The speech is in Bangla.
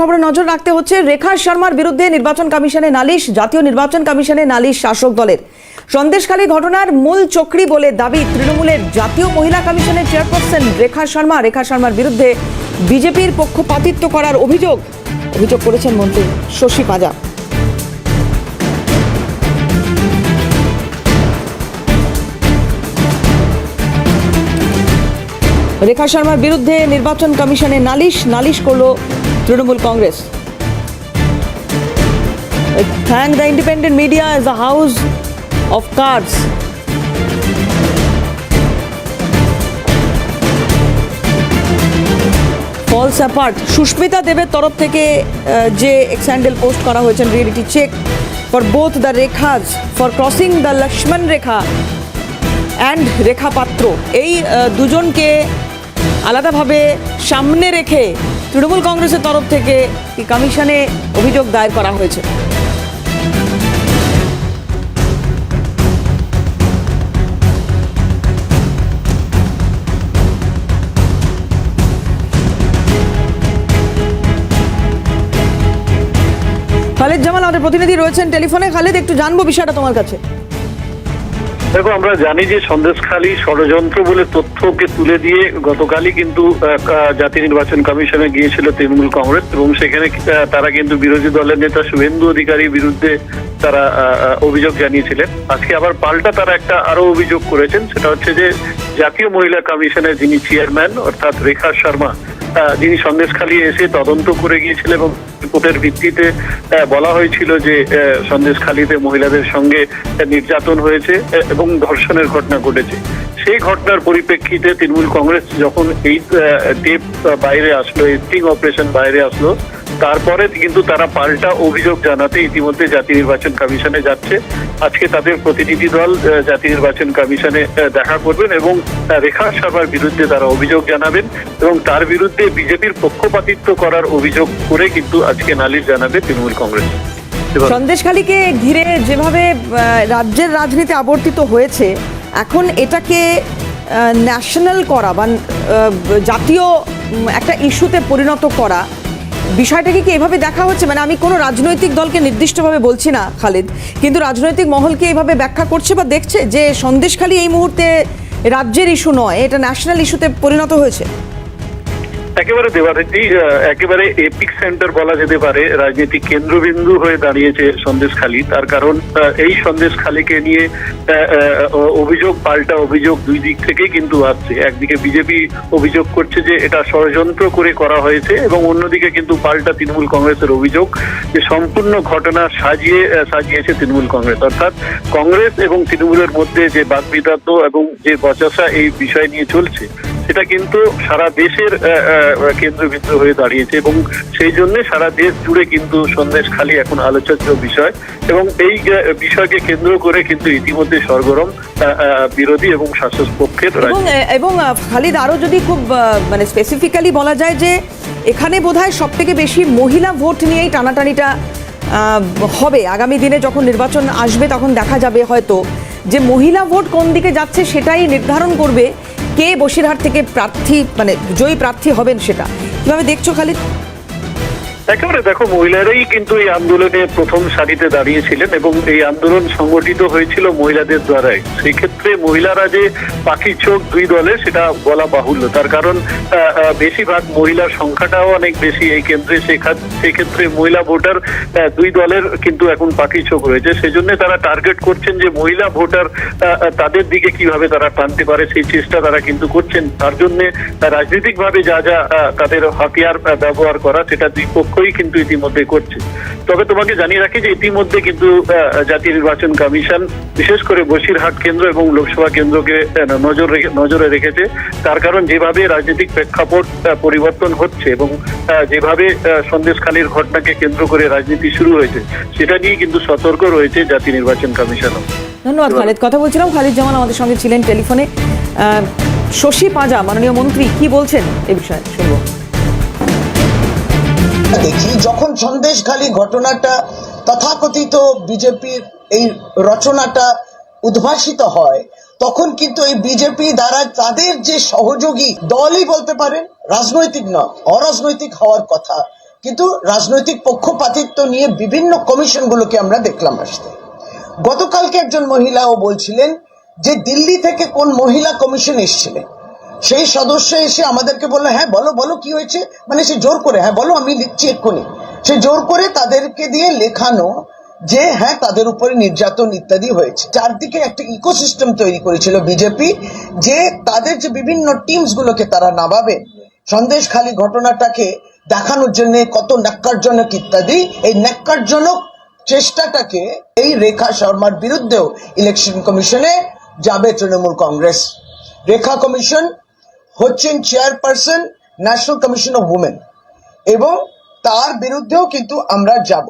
খবরে নজর রাখতে হচ্ছে রেখা শর্মার বিরুদ্ধে নির্বাচন কমিশনে নালিশ, জাতীয় নির্বাচন কমিশনে নালিশ শাসক দলের। সন্দেশখালী ঘটনার মূল চক্রী বলে দাবি তৃণমূলের জাতীয় মহিলা কমিশনের চেয়ারপারসন রেখা শর্মা। রেখা শর্মার বিরুদ্ধে বিজেপির পক্ষপাতিত্ব করার অভিযোগ অভিযোগ করেছেন মন্ত্রী শশী পাজা। রেখা শর্মার বিরুদ্ধে নির্বাচন কমিশনে নালিশ নালিশ করল Trinamool Congress. Thank the independent media as the house of cards falls apart Susmita দেবের তরফ থেকে যে এক্স্যান্ডেল পোস্ট করা হয়েছে reality check for both the Rekhas for crossing the Lakshman rekha and Rekha Patra এই দুজনকে আলাদাভাবে সামনে রেখে তৃণমূল কংগ্রেসের তরফ থেকে এই কমিশনে অভিযোগ দায়ের করা হয়েছে। খালেদ জামাল আমাদের প্রতিনিধি রয়েছেন টেলিফোনে। খালেদ, একটু জানব বিষয়টা তোমার কাছে। দেখো, আমরা জানি যে সন্দেশখালী ষড়যন্ত্র বলে তথ্যকে তুলে দিয়ে গতকালই কিন্তু জাতীয় নির্বাচন কমিশনে গিয়েছিল তৃণমূল কংগ্রেস এবং সেখানে তারা কিন্তু বিরোধী দলের নেতা শুভেন্দু অধিকারীর বিরুদ্ধে তারা অভিযোগ জানিয়েছিলেন। আজকে আবার পাল্টা তারা একটা আরও অভিযোগ করেছেন, সেটা হচ্ছে যে জাতীয় মহিলা কমিশনের যিনি চেয়ারম্যান অর্থাৎ রেখা শর্মা যিনি সন্দেশখালী এসে তদন্ত করে গিয়েছিলেন এবং রিপোর্টের ভিত্তিতে বলা হয়েছিল যে সন্দেশখালীতে মহিলাদের সঙ্গে নির্যাতন হয়েছে এবং ধর্ষণের ঘটনা ঘটেছে। সেই ঘটনার পরিপ্রেক্ষিতে তৃণমূল কংগ্রেস যখন এই টেপ বাইরে আসলো, এই স্টিং অপারেশন বাইরে আসলো তারপরে কিন্তু তারা পাল্টা অভিযোগ জানাতে ইতিমধ্যে জাতীয় নির্বাচন কমিশনে যাচ্ছে। আজকে তাদের প্রতিনিধি দল জাতীয় নির্বাচন কমিশনে দেখা করবেন এবং রেখা শর্মার বিরুদ্ধে তারা অভিযোগ জানাবেন এবং তার বিরুদ্ধে বিজেপির পক্ষপাতিত্ব করার অভিযোগ করে কিন্তু আজকে নালিশ জানাবে তৃণমূল কংগ্রেস। সন্দেশখালীকে ঘিরে যেভাবে রাজ্যের রাজনীতি আবর্তিত হয়েছে, এখন এটাকে ন্যাশনাল করা বা জাতীয় একটা ইস্যুতে পরিণত করা বিষয়টাকে কি এভাবে দেখা হচ্ছে? মানে আমি কোনো রাজনৈতিক দলকে নির্দিষ্টভাবে বলছি না, খালিদ। কিন্তু রাজনৈতিক মহলকে এভাবে ব্যাখ্যা করছে বা দেখছে যে সন্দেশখালি এই মুহূর্তে রাজ্যের ইস্যু নয়, এটা ন্যাশনাল ইস্যুতে পরিণত হয়েছে? একেবারে দেবারেজি একেবারে এপিক সেন্টার বলা যেতে পারে, রাজনীতিক কেন্দ্রবিন্দু হয়ে দাঁড়িয়েছে সন্দেশখালী তার কারণ এই সন্দেশখালীকে নিয়ে অভিযোগ, পাল্টা অভিযোগ দুই দিক থেকেই কিন্তু আসছে। একদিকে বিজেপি অভিযোগ করছে যে এটা ষড়যন্ত্র করে করা হয়েছে এবং অন্যদিকে কিন্তু পাল্টা তৃণমূল কংগ্রেসের অভিযোগ যে সম্পূর্ণ ঘটনা সাজিয়ে সাজিয়েছে তৃণমূল কংগ্রেস। অর্থাৎ কংগ্রেস এবং তৃণমূলের মধ্যে যে বাকবিতর্ক এবং যে বচসা এই বিষয় নিয়ে চলছে সেটা কিন্তু সারা দেশের কেন্দ্রবিন্দু হয়ে দাঁড়িয়েছে এবং সেই জন্য সারা দেশ জুড়ে কিন্তু সন্দেশ খালি এখন আলোচনার বিষয় এবং এই বিষয়কে কেন্দ্র করে কিন্তু ইতিমধ্যে সরগরম বিরোধী এবং শাসক পক্ষের। এবং খালিদ আরও যদি খুব মানে স্পেসিফিক্যালি বলা যায় যে এখানে বোধহয় সব থেকে বেশি মহিলা ভোট নিয়েই টানাটানিটা হবে আগামী দিনে যখন নির্বাচন আসবে তখন দেখা যাবে হয়তো যে মহিলা ভোট কোন দিকে যাচ্ছে সেটাই নির্ধারণ করবে কে বসিরহাট থেকে প্রার্থী মানে জয়ী প্রার্থী হবেন সেটা? কীভাবে দেখছ খালিদ একেবারে দেখো, মহিলারাই কিন্তু এই আন্দোলনে প্রথম সারিতে দাঁড়িয়েছিলেন এবং এই আন্দোলন সংগঠিত হয়েছিল মহিলাদের দ্বারাই। সেই ক্ষেত্রে মহিলারা যে পাখি চোখ দুই দলে, সেটা বলা বাহুল্য। তার কারণ বেশিরভাগ মহিলার সংখ্যাটাও অনেক বেশি এই কেন্দ্রে। সেক্ষেত্রে মহিলা ভোটার দুই দলের কিন্তু এখন পাখি চোখ রয়েছে। সেই জন্য তারা টার্গেট করছেন যে মহিলা ভোটার তাদের দিকে কীভাবে তারা টানতে পারে, সেই চেষ্টা তারা কিন্তু করছেন। তার জন্য রাজনৈতিকভাবে যা যা তাদের হাতিয়ার ব্যবহার করা, সেটা দুই পক্ষই কিন্তু ইতিমধ্যে করছে। তবে তোমাকে জানিয়ে রাখি যে ইতিমধ্যে কিন্তু জাতীয় নির্বাচন কমিশন, বিশেষ করে বসিরহাট কেন্দ্র এবং লোকসভা কেন্দ্রকে নজর নজরে রেখেছে। তার কারণ যেভাবে রাজনৈতিক প্রেক্ষাপট পরিবর্তন হচ্ছে এবং যেভাবে সন্দেশখালীর ঘটনাকে কেন্দ্র করে রাজনীতি শুরু হয়েছে, সেটা নিয়ে কিন্তু সতর্ক রয়েছে জাতীয় নির্বাচন কমিশনও। ধন্যবাদ, খালিদ। কথা বলছিলাম, খালিদ জামান আমাদের সঙ্গে ছিলেন টেলিফোনে। শশী পাঁজা, মাননীয় মন্ত্রী, কি বলছেন এ বিষয়ে? শুনব। দেখি, যখন সন্দেশখালী ঘটনাটা তথাকথিত বিজেপির এই রচনাটা উদ্ভাসিত হয়, তখন কিন্তু এই বিজেপি দ্বারা তাদের যে সহযোগী দলই বলতে পারেন, রাজনৈতিক নয়, অরাজনৈতিক হওয়ার কথা। কিন্তু রাজনৈতিক পক্ষপাতিত্ব নিয়ে বিভিন্ন কমিশনগুলোকে আমরা দেখলাম আসতে। গতকালকে একজন মহিলাও বলছিলেন যে দিল্লি থেকে কোন মহিলা কমিশন এসেছিলেন। সেই সদস্য এসে আমাদেরকে বলল হ্যাঁ বলো বলো, কি হয়েছে? মানে সে জোর করে হ্যাঁ বলো, আমি লিখছি এক্ষুনি। সে জোর করে তাদেরকে দিয়ে লেখানো যে হ্যাঁ তাদের উপরে নির্যাতন ইত্যাদি হয়েছে। চারদিকে একটা ইকোসিস্টেম তৈরি করেছিল বিজেপি, যে তাদের যে বিভিন্ন টিমস গুলোকে তারা নামাবে সন্দেশ খালি ঘটনাটাকে দেখানোর জন্য, কত ন্যাক্কারজনক ইত্যাদি, এই ন্যাক্কারজনক চেষ্টাটাকে এই রেখা শর্মার বিরুদ্ধেও ইলেকশন কমিশনে যাবে তৃণমূল কংগ্রেস। রেখা কমিশন হচ্ছেন chairperson national commission of women এবং তার বিরুদ্ধেও কিন্তু আমরা যাব।